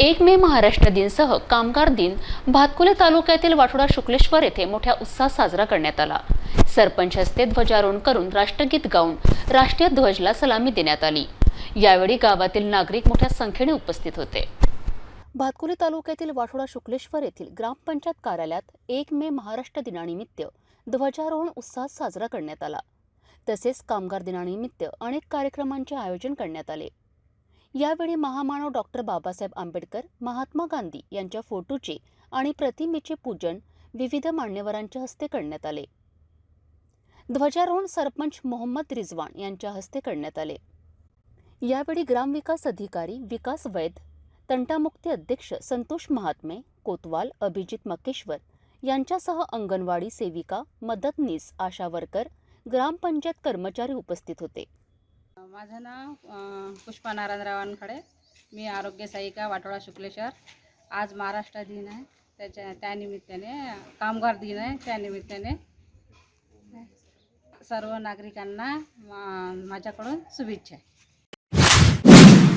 एक मे महाराष्ट्र दिनसह कामगार दिन भातकुले तालुक्यातील वाठोडा शुक्लेश्वर येथे मोठ्या उत्साहात साजरा करण्यात आला. सरपंच हस्ते ध्वजारोहण करून राष्ट्रगीत गाऊन राष्ट्रीय ध्वजला सलामी देण्यात आली. यावेळी गावातील नागरिक मोठ्या संख्येने उपस्थित होते. भातकुले तालुक्यातील वाठोडा शुक्लेश्वर येथील ग्रामपंचायत कार्यालयात एक मे महाराष्ट्र दिनानिमित्त ध्वजारोहण उत्साहात साजरा करण्यात आला. तसेच कामगार दिनानिमित्त अनेक कार्यक्रमांचे आयोजन करण्यात आले. यावेळी महामानव डॉक्टर बाबासाहेब आंबेडकर महात्मा गांधी यांच्या फोटोचे आणि प्रतिमेचे पूजन विविध मान्यवरांच्या हस्ते करण्यात आले. ध्वजारोहण सरपंच मोहम्मद रिजवान यांच्या हस्ते करण्यात आले. यावेळी ग्रामविकास अधिकारी विकास वैद तंटामुक्ती अध्यक्ष संतोष महात्मे कोतवाल अभिजित मकेश्वर यांच्यासह अंगणवाडी सेविका मदतनीस आशा वर्कर ग्रामपंचायत कर्मचारी उपस्थित होते. माझं नाव पुष्पा नारायणराव वानखडे मी आरोग्य सहायिका वाटोळा शुक्लेश्वर. आज महाराष्ट्र दिन आहे. त्याच्या त्यानिमित्ताने कामगार दिन आहे. त्यानिमित्ताने सर्व नागरिकांना मा- माझ्याकडून शुभेच्छा.